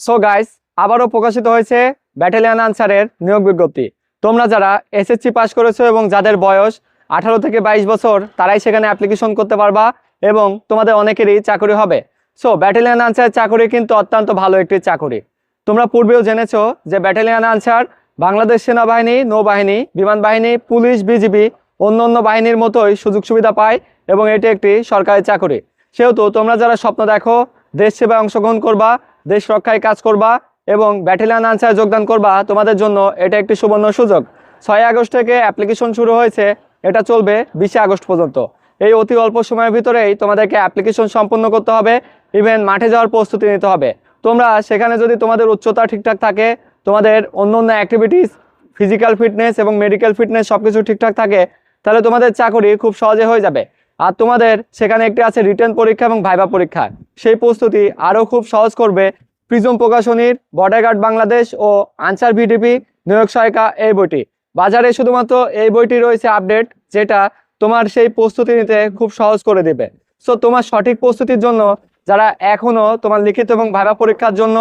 So guys আবারও প্রকাশিত হয়েছে ব্যাটালিয়ান আনসারের নিয়োগ বিজ্ঞপ্তি। তোমরা যারা এসএসসি পাস করেছ এবং যাদের বয়স আঠারো থেকে বাইশ বছর, তারাই সেখানে অ্যাপ্লিকেশন করতে পারবা এবং তোমাদের অনেকেরই চাকরি হবে। সো ব্যাটালিয়ান আনসার চাকরি কিন্তু অত্যন্ত ভালো একটি চাকরি। তোমরা পূর্বেও জেনেছো যে ব্যাটালিয়ান আনসার বাংলাদেশ সেনাবাহিনী, নৌবাহিনী, বিমান বাহিনী, পুলিশ, বিজিবি, অন্য অন্য বাহিনীর মতোই সুযোগ সুবিধা পায় এবং এটি একটি সরকারি চাকরি। সেহেতু তোমরা যারা স্বপ্ন দেখো, দেশ সেবায় অংশগ্রহণ করবা দেশ রক্ষায় কাজ করবা এবং ব্যাটেলিয়ান আনসার যোগদান করবা, তোমাদের জন্য এটা একটি সুবর্ণ সুযোগ। ছয় আগস্ট থেকে অ্যাপ্লিকেশন শুরু হয়েছে, এটা চলবে বিশে আগস্ট পর্যন্ত। এই অতি অল্প সময়ের ভিতরেই তোমাদেরকে অ্যাপ্লিকেশন সম্পন্ন করতে হবে ইভেন মাঠে যাওয়ার প্রস্তুতি নিতে হবে। তোমরা সেখানে যদি তোমাদের উচ্চতা ঠিকঠাক থাকে, তোমাদের অন্য অন্য অ্যাক্টিভিটিস ফিজিক্যাল ফিটনেস এবং মেডিকেল ফিটনেস সব কিছু ঠিকঠাক থাকে, তাহলে তোমাদের চাকরি খুব সহজে হয়ে যাবে। আর তোমাদের সেখানে একটি আছে রিটার্ন পরীক্ষা এবং ভাইবা পরীক্ষা। সেই প্রস্তুতি আরও খুব সহজ করবে প্রিজম প্রকাশনীর বর্ডার গার্ড বাংলাদেশ ও আনসার ভিডিপি নিয়োগ সহায়িকা এই বইটি। বাজারে শুধুমাত্র এই বইটি রয়েছে আপডেট, যেটা তোমার সেই প্রস্তুতি নিতে খুব সহজ করে দেবে। সো তোমার সঠিক প্রস্তুতির জন্য যারা এখনও তোমার লিখিত এবং ভাইবা পরীক্ষার জন্য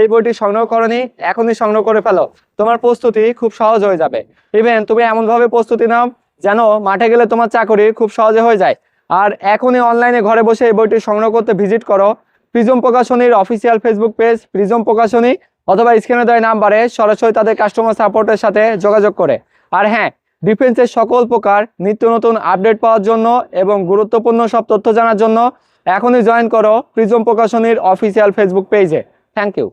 এই বইটি সংগ্রহ করনি, এখনই সংগ্রহ করে ফেলো। তোমার প্রস্তুতি খুব সহজ হয়ে যাবে। ইভেন তুমি এমনভাবে প্রস্তুতি নাও যেন মাঠে গেলে তোমার চাকরি খুব সহজে হয়ে যায়। আর এখনই অনলাইনে ঘরে বসে এই বইটি সংগ্রহ করতে ভিজিট করো। প্রিজম প্রকাশনীর অফিসিয়াল ফেসবুক পেজ প্রিজম প্রকাশনী অথবা স্ক্রিনে দেওয়া নাম্বারে সরাসরি তাদের কাস্টমার সাপোর্টের সাথে যোগাযোগ করে। আর হ্যাঁ ডিফেন্সের সকল প্রকার নিত্য নতুন আপডেট পাওয়ার জন্য এবং গুরুত্বপূর্ণ সব তথ্য জানার জন্য এখনই জয়েন করো প্রিজম প্রকাশনীর অফিসিয়াল ফেসবুক পেজে থ্যাংক ইউ